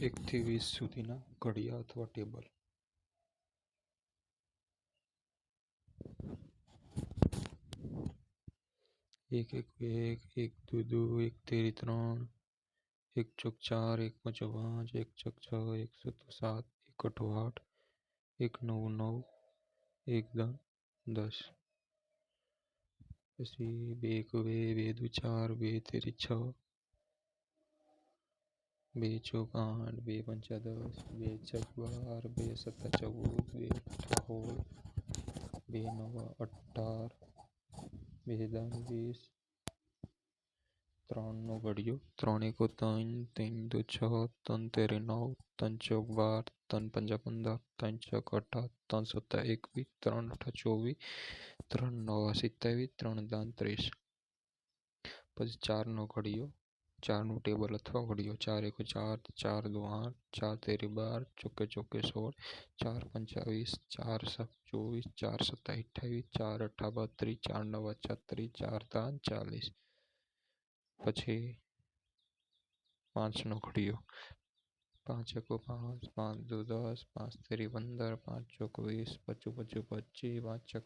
એકથી વીસ સુધીના ઘડિયા અથવા ટેબલ એક એક બે એક એક દુ દુ એક તેરી ત્રણ એક ચોક ચાર એક પંચો પાંચ એક છક છ એક સત્તો સાત એક અઠો આઠ એક નવ નવ એક દસ દસ પછી બે એકુ બે બે દુ ચાર બે તેરી છ બે ચોક આઠ બે પંચા દસ બે છક બાર બે સત્તા ચૌદ બે અઠ્ઠા સોળ બે નવા અઢાર બે દાન વીસ ત્રણનો ઘડિયો ત્રણ એકો ત્રણ ત્રણ દુ છ ત્રણ તેરી નવ ત્રણ ચોક બાર ત્રણ પંજા પંદર ત્રણ છક અઢાર ત્રણ સત્તા એકવીસ ત્રણ અઠ્ઠા ચોવીસ ત્રણ નવા સિત્યાવીસ ત્રણ દાન ત્રીસ પછી ચારનો ઘડિયો चारनू टेबल अथवा घड़ियों, चार एक चार चार दो आठ, चार तेरी बार, चौके चौके सोल चार पंचावीस, चार सात चौबीस, चार सत्ता अठावीस चार अठा बत्रीस चार नवा छत्रीस चार तान चालीस, पछी पाँच नो घड़ियों, पाँच एक पाँच पाँच दो दस, पाँच तेरी पंद्रह, पाँच चौक बीस, पचू पचू पच्चीस, पाँच छक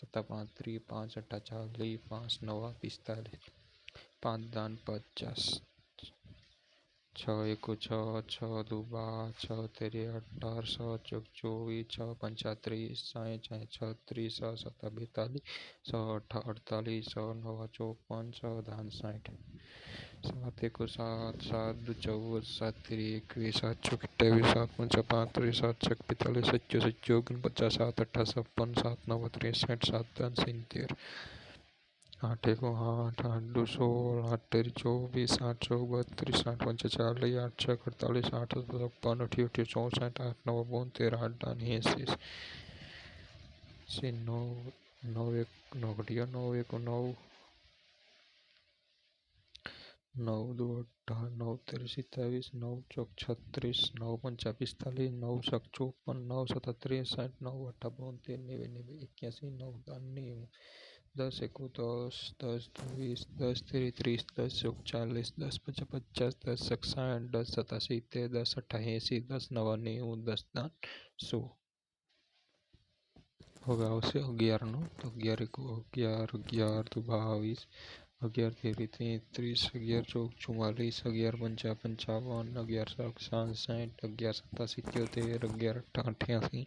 सत्ता पाँच त्री पाँच अट्ठा चालीस पाँच नवा पिस्तालीस। પાંચ દાન પચાસ છ એકો છ છ દુ બાર છ તેરી અઢાર છ ચોક ચોવીસ છ પંચા ત્રીસ સાહીઠ સાહીઠ છત્રીસ છ સત્તા બેતાલીસ છ અઠ્ઠા અડતાલીસ છ નવા ચોપન છ દાન સાઠ સાત એકો સાત સાત દુ ચૌદ સાત તેરી એકવીસ સાત ચોક અઠ્ઠાવીસ સાત પંચા પાંત્રીસ સાત છક પિસ્તાલીસ સત્યો સત્યો ઓગણપચાસ સાત અઠ્ઠા છપ્પન સાત નવા ત્રેસઠ સાત દાન સિત્તેર आठ एक, आठ आठ, दो सोलह आठ, तेरी, चौबीस, आठ, सौ, बत्तीस, आठ, पंच, चालीस, आठ छः अड़तालीस, आठ छप्पन अठी अठी चौसठ, आठ, नौ बोतेर आठ दानी ऐसी नौ नौ, एक, नौ, घटिया, नौ, एक, नौ नौ, दो अठारह नौ, तेरह सत्तावीस नौ, चौक, छत्तीस, नौ, पंचा, पिस्तालीस, नौ सक चौपन, नौ, सतहत्तर, साठ, नौ अट्ठा बोनते नवे नवे इक्यासी, नौ दानी દસ એકો દસ દસ દુ વીસ દસ તેરી ત્રીસ દસ ચોક ચાલીસ દસ પંચા પચાસ દસ છક સાઠ દસ સત્તા સિત્તેર દસ અઠ્ઠા એંસી દસ નવા નેવું દસ દાન સો હવે આવશે અગિયારનો તો અગિયાર એકો અગિયાર અગિયાર દુ બાવીસ અગિયાર તેરી તેત્રીસ અગિયાર ચોક ચુમ્માલીસ અગિયાર પંચા પંચાવન અગિયાર છક સાસઠ અગિયાર સત્તા સિત્યોતેર અગિયાર અઠ્ઠા અઠ્યાસી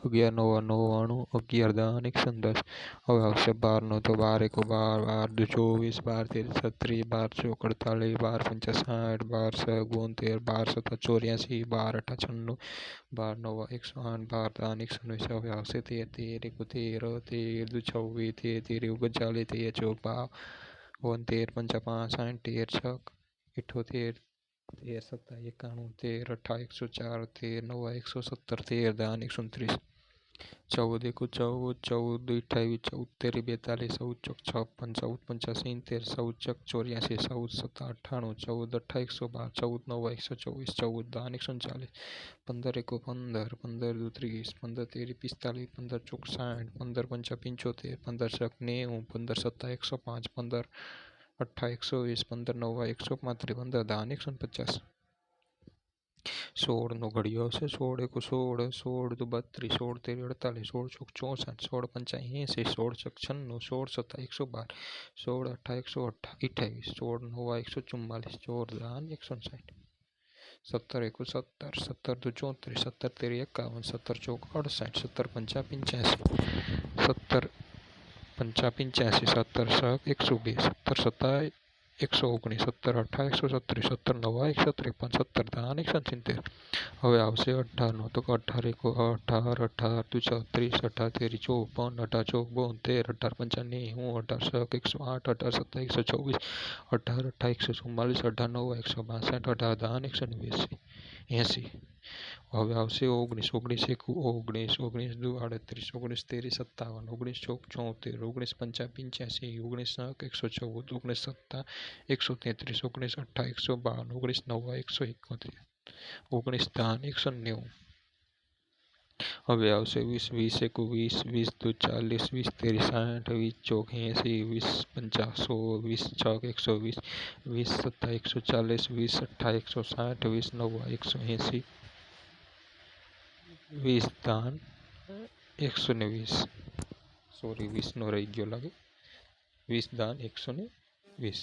અગિયાર નવા નવ્વાણું અગિયાર દાન એકસો દસ હવે આવશે બારનો તો બાર એકો બાર બાર દુ ચોવીસ બાર તેરી છત્રીસ બાર ચોક અડતાલીસ બાર પંચા સાઠ બાર છક બોતેર બાર સત્તા ચોર્યાસી બાર અઠ્ઠા છન્નું બાર નવા એકસો આઠ બાર દાન એકસો વીસ હવે આવશે તેર તેર એકો તેર તેર દુ છવ્વીસ તેર તેરી ઓગણચાલીસ તેર ચોક बोन तेर पंचा पाँच तेर छः इठो तेर तेर सत्ता इक्याणु तेर अठा एक सौ चार तेर नवा एक सौ सत्तर तेर दान एक सौ उनतीस ચૌદ એકુ ચૌદ ચૌદ અઠ્યાવીસ ચૌદ, તેરી, બેતાલીસ, ચૌદ, ચોક, છપ્પન, ચૌદ પંચા સિત્તેર, ચૌદ, ચક, ચોર્યાસી, ચૌદ સત્તા અઠ્ઠાણું, ચૌદ અઠ્ઠા એકસો બાર, ચૌદ, નવ, એકસો ચોવીસ, ચૌદ દાન એકસો ચાલીસ, પંદર એકુ પંદર પંદર દુ ત્રીસ પંદર, તેરી, પિસ્તાલીસ, પંદર, ચોક, સાઠ, પંદર, પંચા, પંચોતેર, પંદર, ચક, નેવું, પંદર, સત્તા, એકસો પાંચ, પંદર, અઠ્ઠા, એકસો વીસ, પંદર, નવા, એકસો પાંત્રીસ, પંદર દાન એકસો પચાસ. સોળનો ઘડિયો આવશે સોળ એકો સોળ સોળ દુ બત્રીસ સોળ તેરી અડતાલીસ સોળ ચોક ચોસઠ સોળ પંચા એંસી સોળ છક છન્નું સોળ સત્તા એકસો બાર સોળ અઠ્ઠા એકસો અઠ્ઠા અઠ્ઠાવીસ સોળ નવા એકસો ચુમ્માલીસ સોળ દાન એકસો સાઠ સત્તર એકો સત્તર સત્તર દુ ચોત્રીસ સત્તર તેરી એકાવન સત્તર ચોક અડસઠ સત્તર પંચા પંચ્યાસી સત્તર પંચા પંચ્યાસી સત્તર છક એકસો બે સત્તર સત્તા એકસો ઓગણીસ સત્તર અઠાર એકસો છત્રીસ સત્તર નવા, એકસો ત્રેપન સત્તર ત્રણ, એકસો સિત્તેર હવે આવશે અઢારનો તો અઢાર એકો અઢાર અઢાર દુ છત્રીસ અઢાર તેરી ચોપન અઢાર ચોક તેર અઢાર પંચા હું અઢાર છક એકસો આઠ અઢાર સત્તા એકસો ચોવીસ અઢાર અઠાર એકસો ચુમ્માલીસ અઢાર નવ, એકસો બાસઠ અઢાર દાન એકસો નેવ્યાસી. એંસી હવે આવશે ઓગણીસ ઓગણીસ એક, ઓગણીસ ઓગણીસ દુ, આડત્રીસ, ઓગણીસ તેરી, સત્તાવન, ઓગણીસ ચોક ચોતેર ઓગણીસ પંચા પંચ્યાસી, ઓગણીસ છક એકસો ચૌદ, ઓગણીસ સત્તા, એકસો તેત્રીસ, ઓગણીસ અઠ્ઠા, એકસો બાવન, ઓગણીસ નવ્વા એકસો એકોતેર, ઓગણીસ દાન એકસો નેવું. હવે આવશે વીસ વીસ એકુ વીસ વીસ દુ ચાલીસ વીસ તેરી સાઠ વીસ ચોક એંસી વીસ પંચા સો વીસ છક એકસો વીસ વીસ સત્તા એકસો ચાલીસ વીસ અઠ્ઠા એકસો સાઠ વીસ નવ્વા એકસો એંસી વીસ દાન એકસો ને વીસ સોરી વીસનો રહી ગયો લાગે વીસ દાન એકસો ને વીસ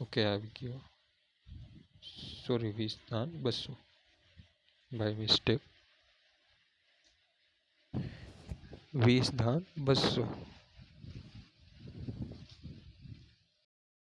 ઓકે આવી ગયો સોરી વીસ દાન બસો બાય મિસ્ટેક વીસ દાન બસો